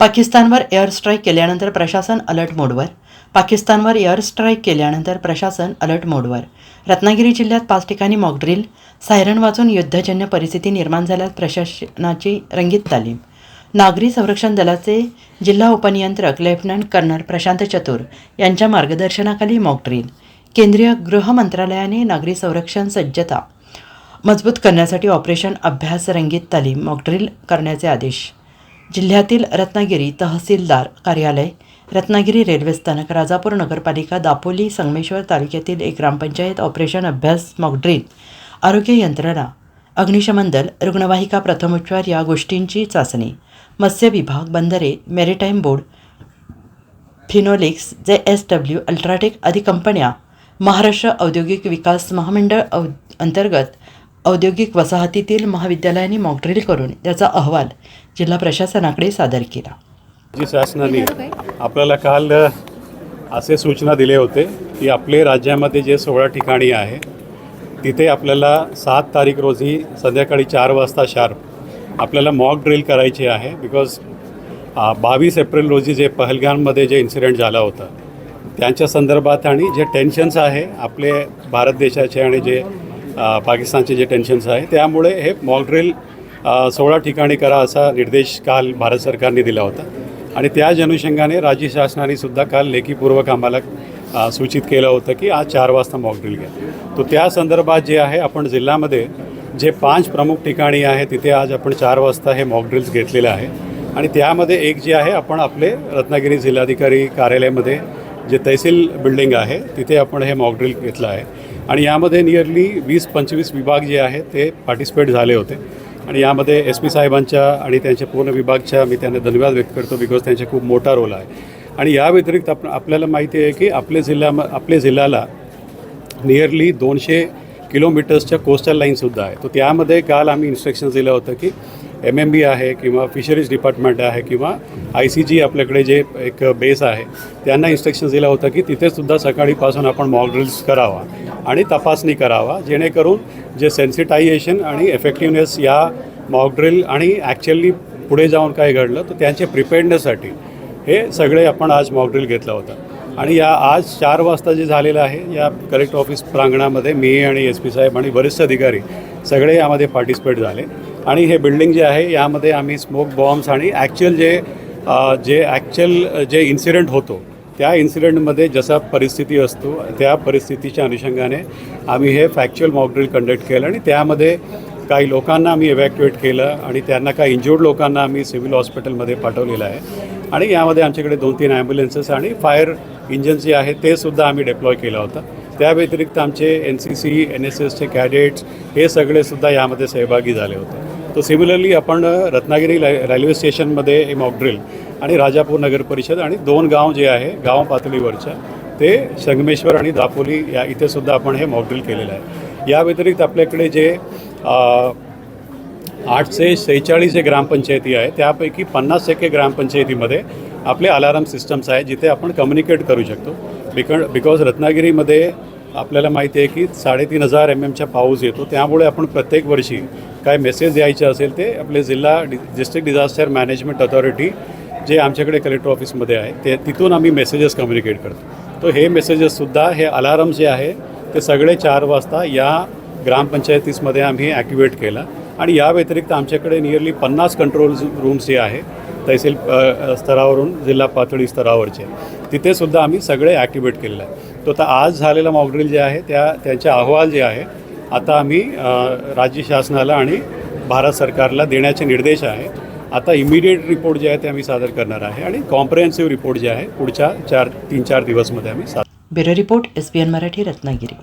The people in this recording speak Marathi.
पाकिस्तानवर एअर स्ट्राईक केल्यानंतर प्रशासन अलर्ट मोडवर. पाकिस्तानवर एअर स्ट्राईक केल्यानंतर प्रशासन अलर्ट मोडवर. रत्नागिरी जिल्ह्यात पाच ठिकाणी मॉकड्रिल सायरन वाजून युद्धजन्य परिस्थिती निर्माण झाल्यास प्रशासनाची रंगीत तालीम. नागरी संरक्षण दलाचे जिल्हा उपनियंत्रक लेफ्टनंट कर्नल प्रशांत चतुर यांच्या मार्गदर्शनाखाली मॉकड्रिल केंद्रीय गृह मंत्रालयाने नागरी संरक्षण सज्जता मजबूत करण्यासाठी ऑपरेशन अभ्यास रंगीत तालीम मॉकड्रिल करण्याचे आदेश. जिल्ह्यातील रत्नागिरी तहसीलदार कार्यालय रत्नागिरी रेल्वे स्थानक राजापूर नगरपालिका दापोली संगमेश्वर तालुक्यातील एक ग्रामपंचायत ऑपरेशन अभ्यास मॉकड्रिल आरोग्य यंत्रणा अग्निशमन दल रुग्णवाहिका प्रथमोपचार या गोष्टींची चाचणी मत्स्य विभाग बंदरे maritime board Finolex J S W UltraTech आदी कंपन्या महाराष्ट्र औद्योगिक विकास महामंडळ औ अंतर्गत औद्योगिक वसाहतीतील महाविद्यालयांनी मॉकड्रिल करून त्याचा अहवाल जिल्हा प्रशासनाकडे सादर केला. जी शासनाने आपल्याला काल असे सूचना दिले होते की आपले राज्यामध्ये जे सोळा ठिकाणी आहे तिथे आपल्याला सात तारीख रोजी संध्याकाळी चार वाजता शार्प आपल्याला मॉक ड्रिल करायची आहे बिकॉज बावीस एप्रिल रोजी जे पहलगाममध्ये जे इन्सिडेंट झाला होता त्यांच्या संदर्भात आणि जे टेन्शन्स आहे आपले भारत देशाचे आणि जे पाकिस्तानचे जे टेन्शन्स आहे त्यामुळे हे मॉक ड्रिल सोळा ठिकाणी करा असा निर्देश काल भारत सरकारने दिला होता. आणि त्याच अनुषंगाने राज्य शासनाने सुद्धा काल लेखीपूर्वक आम्हाला सूचित केलं होतं की आज चार वाजता मॉक ड्रिल घ्या. तो त्या संदर्भात जे आहे आपण जिल्ह्यामध्ये जे पाच प्रमुख ठिकाणी आहे तिथे आज आपण चार वाजता हे मॉक ड्रिल्स घेतलेले आहे. आणि त्यामध्ये एक जे आहे आपण आपले रत्नागिरी जिल्हाधिकारी कार्यालयामध्ये जे तहसील बिल्डिंग आहे तिथे आपण हे मॉक ड्रिल घेतलं आहे. आणि यामध्ये नियरली वीस पंचवीस विभाग जे आहे ते पार्टिसिपेट झाले होते. आणि यामध्ये एस पी साहेबांच्या आणि त्यांच्या पूर्ण विभागच्या मी त्यांना धन्यवाद व्यक्त करतो बिकॉज त्यांचा खूप मोठा रोल आहे. आणि या व्यतिरिक्त आप आपल्याला माहिती आहे की आपल्या जिल्ह्या आपल्या जिल्ह्याला नियरली दोनशे किलोमीटर्सच्या कोस्टल लाईनसुद्धा आहे. तर त्यामध्ये काल आम्ही इन्स्ट्रक्शन दिलं होतं की एम एम बी आहे किंवा फिशरीज डिपार्टमेंट आहे किंवा आय सी जी आपल्याकडे जे एक बेस आहे त्यांना इन्स्ट्रक्शन दिलं होतं की तिथेसुद्धा सकाळीपासून आपण मॉकड्रिल्स करावा आणि तपासणी करावा जेणेकरून जे सेन्सिटायझेशन आणि इफेक्टिवनेस या मॉकड्रिल आणि ॲक्च्युअली पुढे जाऊन काय घडलं तर त्यांचे प्रिपेअर्डनेससाठी हे सगळे आपण आज मॉकड्रिल घेतला होता. आणि या आज चार वाजता जे झालेलं आहे या कलेक्टर ऑफिस प्रांगणामध्ये मी आणि एस पी साहेब आणि वरिष्ठ अधिकारी सगळे यामध्ये पार्टिसिपेट झाले. आणि हे बिल्डिंग जे आहे यामध्ये आम्ही स्मोक बॉम्ब्स आणि ॲक्च्युअल जे जे ॲक्च्युअल जे इन्सिडेंट होतो त्या इन्सिडेंटमध्ये जसा परिस्थिती असतो त्या परिस्थितीच्या अनुषंगाने आम्ही हे फॅक्च्युअल मॉकड्रिल कंडक्ट केलं आणि त्यामध्ये काही लोकांना आम्ही इव्हॅक्युएट केलं आणि त्यांना काही इंजुर्ड लोकांना आम्ही सिव्हिल हॉस्पिटलमध्ये पाठवलेलं आहे. आणि यामध्ये आमच्याकडे दोन तीन ॲम्ब्युलन्सेस आणि फायर इंजन जे आहे ते सुद्धा आम्ही डेप्लॉय केलं होतं. त्या व्यतिरिक्त आमचे N C C N S एसचे कॅडेट्स हे सगळेसुद्धा यामध्ये सहभागी झाले होते. तर सिमिलरली आपण रत्नागिरी रेल्वे स्टेशनमध्ये हे मॉकड्रिल आणि राजापूर नगर परिषद आणि दोन गाव जे आहे गाव पातळीवरच्या ते संगमेश्वर आणि दापोली या इथे सुद्धा आपण हे मॉकड्रिल केलेलं आहे. या व्यतिरिक्त आपल्याकडे जे आठशे सेहेचाळीस जे ग्रामपंचायती आहे त्यापैकी पन्नास टक्के ग्रामपंचायतीमध्ये आपले अलाराम सिस्टम्स आहे जिथे आपण कम्युनिकेट करू शकतो. बिकॉ बिकॉज रत्नागिरीमध्ये आपल्याला माहिती आहे की साडेतीन हजार एम एमचा पाऊस येतो. त्यामुळे आपण प्रत्येक वर्षी काय मेसेज द्यायचे असेल ते आपले जिल्हा di district disaster management authority जे आमच्याकडे कलेक्टर ऑफिसमध्ये आहे ते तिथून आम्ही मेसेजेस कम्युनिकेट करतो. तर हे मेसेजेससुद्धा हे अलाराम जे आहे ते सगळे चार वाजता या ग्रामपंचायतीसमध्ये आम्ही ॲक्टिवेट केला. आणि या व्यतिरिक्त आमच्याकडे नियरली पन्नास कंट्रोल रूम्स जे आहे तहसील स्तरावरून जिल्हा पातळी स्तरावरचे तिथेसुद्धा आम्ही सगळे ॲक्टिवेट केलेलं आहे. तो आता आज झालेला मॉकड्रिल जे आहे त्या त्यांचे अहवाल जे आहे आता आम्ही राज्य शासनाला आणि भारत सरकारला देण्याचे निर्देश आहे. आता इमिडिएट रिपोर्ट जे आहे ते आम्ही सादर करणार आहे आणि कॉम्प्रिहेन्सिव्ह रिपोर्ट जे आहे पुढच्या चार तीन चार दिवसमध्ये आम्ही सादर bureau report S B N Marathi Ratnagiri.